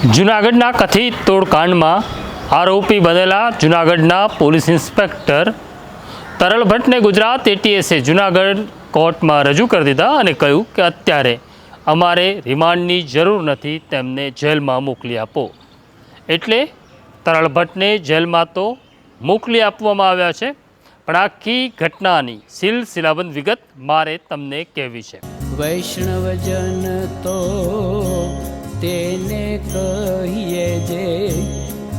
જૂનાગઢના કથિત તોડકાંડમાં આરોપી બનેલા જૂનાગઢના પોલીસ ઇન્સ્પેક્ટર તરલ ભટ્ટને ગુજરાત એટીએસે જૂનાગઢ કોર્ટમાં રજૂ કરી દીધા અને કહ્યું કે અત્યારે અમારે રિમાન્ડની જરૂર નથી, તેમને જેલમાં મોકલી આપો. એટલે તરલ ભટ્ટને જેલમાં તો મોકલી આપવામાં આવ્યા છે, પણ આખી ઘટનાની સિલસિલાબંધ વિગત મારે તમને કહેવી છે. વૈષ્ણવજન તો તેને કહીએ જે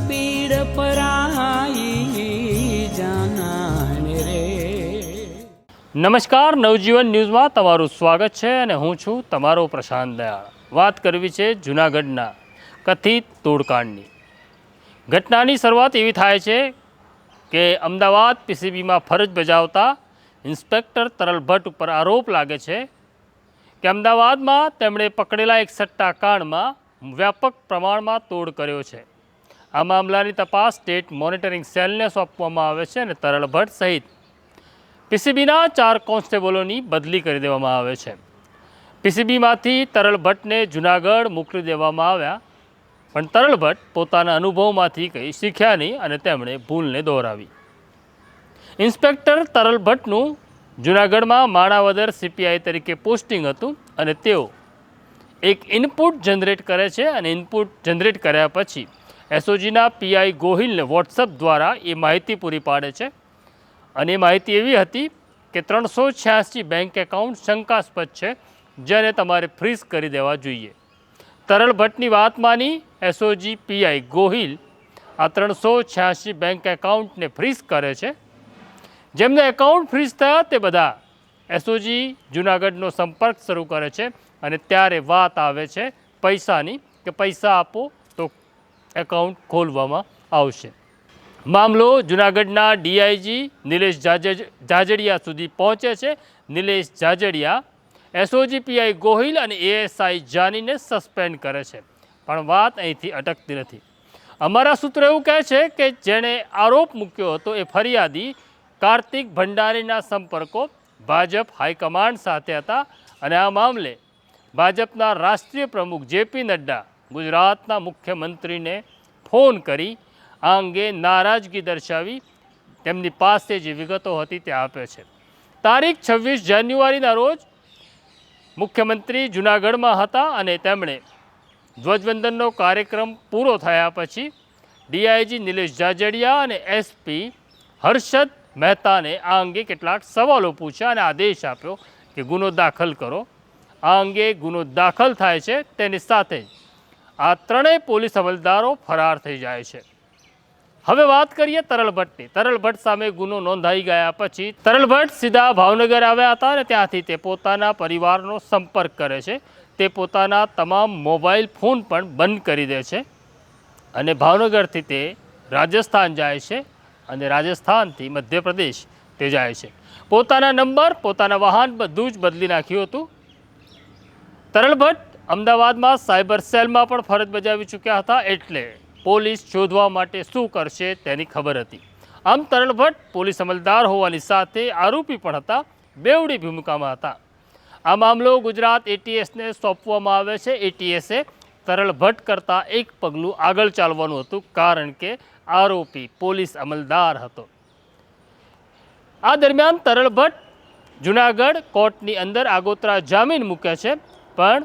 પીડ પરાઈ જાનાને રે. નમસ્કાર, નવજીવન ન્યૂઝમાં તમારું સ્વાગત છે અને હું છું તમારો પ્રશાંત દયાળ. વાત કરવી છે જૂનાગઢના કથિત તોડકાંડની. ઘટનાની શરૂઆત એવી થાય છે કે અમદાવાદ પીસીબીમાં ફરજ બજાવતા ઇન્સ્પેક્ટર તરલ ભટ્ટ ઉપર આરોપ લાગે છે કે અમદાવાદમાં તેમણે પકડેલા એક સટ્ટાકાંડમાં વ્યાપક પ્રમાણમાં તોડ કર્યો છે. આ મામલાની તપાસ સ્ટેટ મોનિટરિંગ સેલને સોંપવામાં આવે છે અને તરલ ભટ્ટ સહિત પીસીબીના ચાર કોન્સ્ટેબલોની બદલી કરી દેવામાં આવે છે. પીસીબીમાંથી તરલ ભટ્ટને જુનાગઢ મોકલી દેવામાં આવ્યા, પણ તરલ ભટ્ટ પોતાના અનુભવમાંથી કંઈ શીખ્યા નહીં અને તેમણે ભૂલને દોહરાવી. ઇન્સ્પેક્ટર તરલ ભટ્ટનું જુનાગઢમાં માણાવદર સીપીઆઈ તરીકે પોસ્ટિંગ હતું અને તેઓ એક ઇનપુટ જનરેટ કરે છે અને ઇનપુટ જનરેટ કર્યા પછી એસઓજીના પીઆઈ ગોહિલને વોટ્સઅપ દ્વારા એ માહિતી પૂરી પાડે છે. અને એ માહિતી એવી હતી કે ત્રણસો છ્યાસી બેંક એકાઉન્ટ શંકાસ્પદ છે, જેને તમારે ફ્રીઝ કરી દેવા જોઈએ. તરલ ભટ્ટની વાત માની એસઓજી પીઆઈ ગોહિલ આ ત્રણસો છ્યાસી બેંક એકાઉન્ટને ફ્રીઝ કરે છે. જેમને એકાઉન્ટ ફ્રીઝ થયા તે બધા એસઓજી જુનાગઢનો સંપર્ક શરૂ કરે છે. અને ત્યારે વાત આવે છે પૈસાની, કે પૈસા આપો તો એકાઉન્ટ ખોલવામાં આવશે. મામલો જુનાગઢના ડીઆઈજી નિલેશ જાજડિયા સુધી પહોંચે છે. નિલેશ જાજડિયા એસઓજી પીઆઈ ગોહિલ અને એએસઆઈ જાનીને સસ્પેન્ડ કરે છે. પણ વાત અહીંથી અટકતી નથી. અમારા સૂત્રો એવું કહે છે કે જેણે આરોપ મૂક્યો હતો એ ફરિયાદી કાર્તિક ભંડારીના સંપર્કો ભાજપ હાઈકમાન્ડ સાથે હતા અને આ મામલે ભાજપના રાષ્ટ્રીય પ્રમુખ જેપી નડ્ડા ગુજરાતના મુખ્યમંત્રીને ફોન કરી આ અંગે નારાજગી દર્શાવી તેમની પાસે જે વિગતો હતી તે આપે છે. તારીખ છવ્વીસ જાન્યુઆરીના રોજ મુખ્યમંત્રી જૂનાગઢમાં હતા અને તેમણે ધ્વજવંદનનો કાર્યક્રમ પૂરો થયા પછી ડીઆઈજી નિલેશ જાજડિયા અને એસપી હર્ષદ મહેતાને આ અંગે કેટલાક સવાલો પૂછ્યા અને આદેશ આપ્યો કે ગુનો દાખલ કરો. આ અંગે ગુનો દાખલ થાય છે તેની સાથે આ ત્રણેય પોલીસ અમલદારો ફરાર થઈ જાય છે. હવે વાત કરીએ તરલ ભટ્ટની તરલ ભટ્ટ સામે ગુનો નોંધાઈ ગયા પછી તરલ ભટ્ટ સીધા ભાવનગર આવ્યા હતા અને ત્યાંથી તે પોતાના પરિવારનો સંપર્ક કરે છે. તે પોતાના તમામ મોબાઈલ ફોન પણ બંધ કરી દે છે અને ભાવનગરથી તે રાજસ્થાન જાય છે અને રાજસ્થાનથી મધ્યપ્રદેશ તે જાય છે. પોતાના નંબર, પોતાના વાહન બધું જ બદલી નાખ્યું હતું. તરલ ભટ્ટ અમદાવાદમાં સાયબર સેલમાં પણ ફરજ બજાવી ચૂક્યા હતા એટલે પોલીસ શોધવા માટે શું કરશે તેની ખબર હતી. આમ તરલ ભટ્ટ પોલીસ અમલદાર હોવાની સાથે આરોપી પણ હતા, બેવડી ભૂમિકામાં હતા. આ મામલો ગુજરાત એટીએસને સોંપવામાં આવે છે. એટીએસે તરલ ભટ્ટ કરતાં એક પગલું આગળ ચાલવાનું હતું કારણ કે આરોપી પોલીસ અમલદાર હતો. આ દરમિયાન તરલ ભટ્ટ જુનાગઢ કોર્ટની અંદર આગોતરા જામીન મૂકે છે. પણ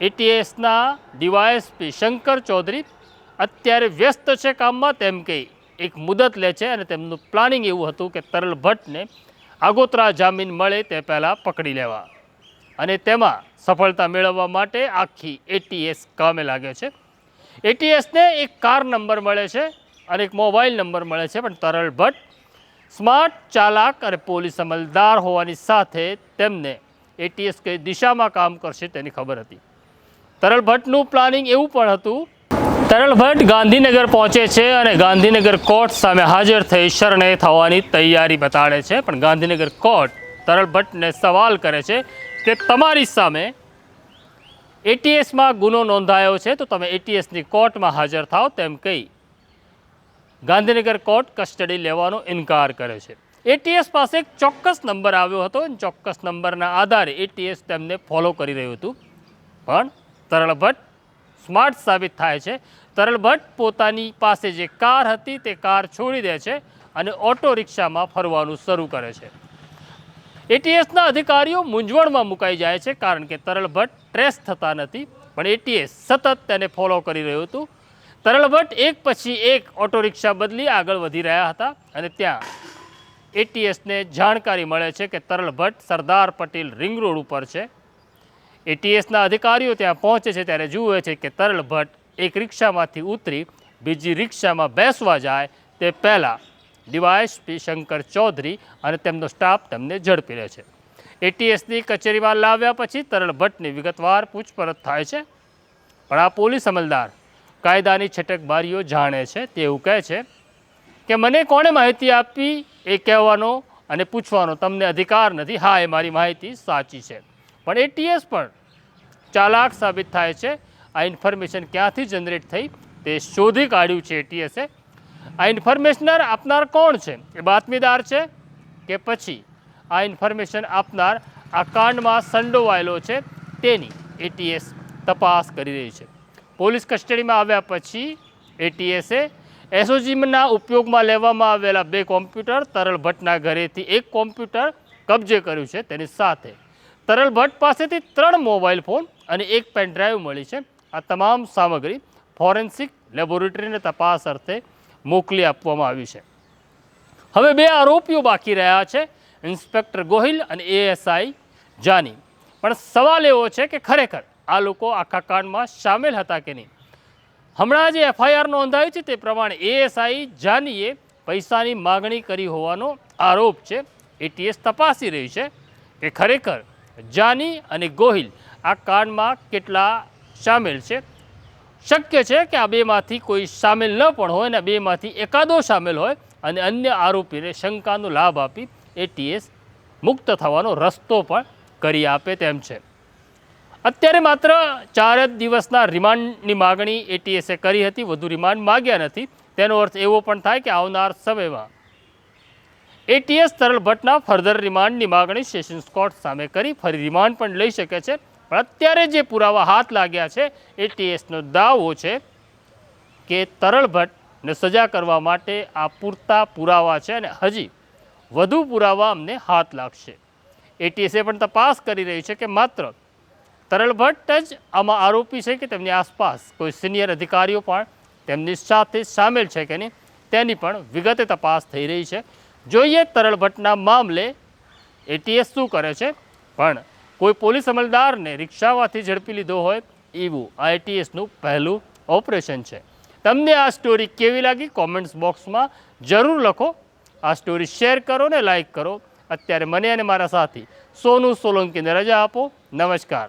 એટીએસના ડીવાયએસપી શંકર ચૌધરી અત્યારે વ્યસ્ત છે કામમાં, તેમ કહી એક મુદત લે છે અને તેમનું પ્લાનિંગ એવું હતું કે તરલ ભટ્ટને આગોતરા જામીન મળે તે પહેલાં પકડી લેવા. અને તેમાં સફળતા મેળવવા માટે આખી એટીએસ કામે લાગે છે. એટીએસને એક કાર નંબર મળે છે અને એક મોબાઈલ નંબર મળે છે, પણ તરલ ભટ્ટ સ્માર્ટ, ચાલાક અને પોલીસ અમલદાર હોવાની સાથે તેમને એટીએસ કઈ દિશામાં કામ કરશે તેની ખબર હતી. તરલ ભટ્ટનું પ્લાનિંગ એવું પણ હતું, તરલ ભટ્ટ ગાંધીનગર પહોંચે છે અને ગાંધીનગર કોર્ટ સામે હાજર થઈ શરણે થવાની તૈયારી બતાડે છે. પણ ગાંધીનગર કોર્ટ તરલ ભટ્ટને સવાલ કરે છે કે તમારી સામે એટીએસમાં ગુનો નોંધાયો છે તો તમે એટીએસની કોર્ટમાં હાજર થાવ તેમ કહી ગાંધીનગર કોર્ટ કસ્ટડી લેવાનો ઇનકાર કરે છે. એટીએસ પાસે એક ચોક્કસ નંબર આવ્યો હતો અને ચોક્કસ નંબરના આધારે એટીએસ તેમને ફોલો કરી રહ્યું હતું. પણ તરલ ભટ્ટ સ્માર્ટ સાબિત થાય છે. તરલ ભટ્ટ પોતાની પાસે જે કાર હતી તે કાર છોડી દે છે અને ઓટો રિક્ષામાં ફરવાનું શરૂ કરે છે. એટીએસના અધિકારીઓ મૂંઝવણમાં મુકાઈ જાય છે કારણ કે તરલ ભટ્ટ ટ્રેસ થતા નથી, પણ એટીએસ સતત તેને ફોલો કરી રહ્યું હતું. તરલ ભટ્ટ એક પછી એક ઓટો રિક્ષા બદલી આગળ વધી રહ્યા હતા અને ત્યાં એટીએસને જાણકારી મળે છે કે તરલ ભટ્ટ સરદાર પટેલ રિંગ રોડ ઉપર છે. એટીએસના અધિકારીઓ ત્યાં પહોંચે છે ત્યારે જુએ છે કે તરલ ભટ્ટ એક રિક્ષામાંથી ઉતરી બીજી રિક્ષામાં બેસવા જાય તે પહેલાં ડીવાયએસપી શંકર ચૌધરી અને તેમનો સ્ટાફ તેમને ઝડપી લે છે. એટીએસની કચેરીમાં લાવ્યા પછી તરલ ભટ્ટની વિગતવાર પૂછપરછ થાય છે. પણ આ પોલીસ અમલદાર કાયદાની છટકબારીઓ જાણે છે તેવું કહે છે. કે મને કોણે માહિતી આપી? એ કહેવાનો અને પૂછવાનો તમને અધિકાર નથી. હા, એ મારી માહિતી સાચી છે. પણ એટીએસ પણ ચાલાક સાબિત થાય છે. આ ઇન્ફોર્મેશન ક્યાંથી જનરેટ થઈ તે શોધી કાઢ્યું છે એટીએસે આ ઇન્ફોર્મેશનર આપનાર કોણ છે? એ બાતમીદાર છે કે પછી આ ઇન્ફોર્મેશન આપનાર આ કાંડમાં સંડોવાયેલો છે તેની એટીએસ તપાસ કરી રહી છે. પોલીસ કસ્ટડીમાં આવ્યા પછી એટીએસે એસઓજીના ઉપયોગમાં લેવામાં આવેલા બે કોમ્પ્યુટર તરલ ભટ્ટના ઘરેથી એક કોમ્પ્યુટર કબજે કર્યું છે તેની સાથે. તરલ ભટ્ટ પાસેથી ત્રણ મોબાઈલ ફોન અને એક પેનડ્રાઈવ મળી છે. આ તમામ સામગ્રી ફોરેન્સિક લેબોરેટરીને તપાસ અર્થે મોકલી આપવામાં આવી છે. હવે બે આરોપીઓ બાકી રહ્યા છે, ઇન્સ્પેક્ટર ગોહિલ અને એએસઆઈ જાની. પણ સવાલ એવો છે કે ખરેખર આ લોકો આખા કાંડમાં સામેલ હતા કે નહીં? હમણાં જે એફઆઈઆર નોંધાયું છે તે પ્રમાણે એએસઆઈ જાનીએ પૈસાની માગણી કરી હોવાનો આરોપ છે. એટીએસ તપાસી રહી છે કે ખરેખર જાની અને ગોહિલ આ કાંડમાં કેટલા સામેલ છે. શક્ય છે કે આ બેમાંથી કોઈ સામેલ ન પણ હોય અને બેમાંથી એકાદો સામેલ હોય અને અન્ય આરોપીને શંકાનો લાભ આપી એટીએસ મુક્ત થવાનો રસ્તો પણ કરી આપે તેમ છે. અત્યારે માત્ર ચાર જ દિવસના રિમાન્ડની માગણી એટીએસે કરી હતી, વધુ રિમાન્ડ માગ્યા નથી. તેનો અર્થ એવો પણ થાય કે આવનાર સમયમાં એટીએસ તરલ ભટ્ટના ફર્ધર રિમાન્ડની માગણી સેશન્સ કોર્ટ સામે કરી, ફરી રિમાન્ડ પણ લઈ શકે છે. પણ અત્યારે જે પુરાવા હાથ લાગ્યા છે એટીએસનો દાવો છે કે તરલ ભટ્ટને સજા કરવા માટે આ પૂરતા પુરાવા છે અને હજી વધુ પુરાવા અમને હાથ લાગશે. એટીએસે પણ તપાસ કરી રહી છે કે માત્ર તરલ ભટ્ટ જ આમાં આરોપી છે કે તેમની આસપાસ કોઈ સિનિયર અધિકારીઓ પણ તેમની સાથે સામેલ છે કે નહીં, તેની પણ વિગતે તપાસ થઈ રહી છે. જોઈએ તરલ ભટ્ટના મામલે એટીએસ શું કરે છે, પણ કોઈ પોલીસ અમલદારને રિક્ષામાંથી ઝડપી લીધો હોય એવું આ એટીએસનું પહેલું ઓપરેશન છે. તમને આ સ્ટોરી કેવી લાગી કોમેન્ટ્સ બોક્સમાં જરૂર લખો. આ સ્ટોરી શેર કરો ને લાઈક કરો. અત્યારે મને અને મારા સાથી સોનુ સોલંકીને રજા આપો. નમસ્કાર.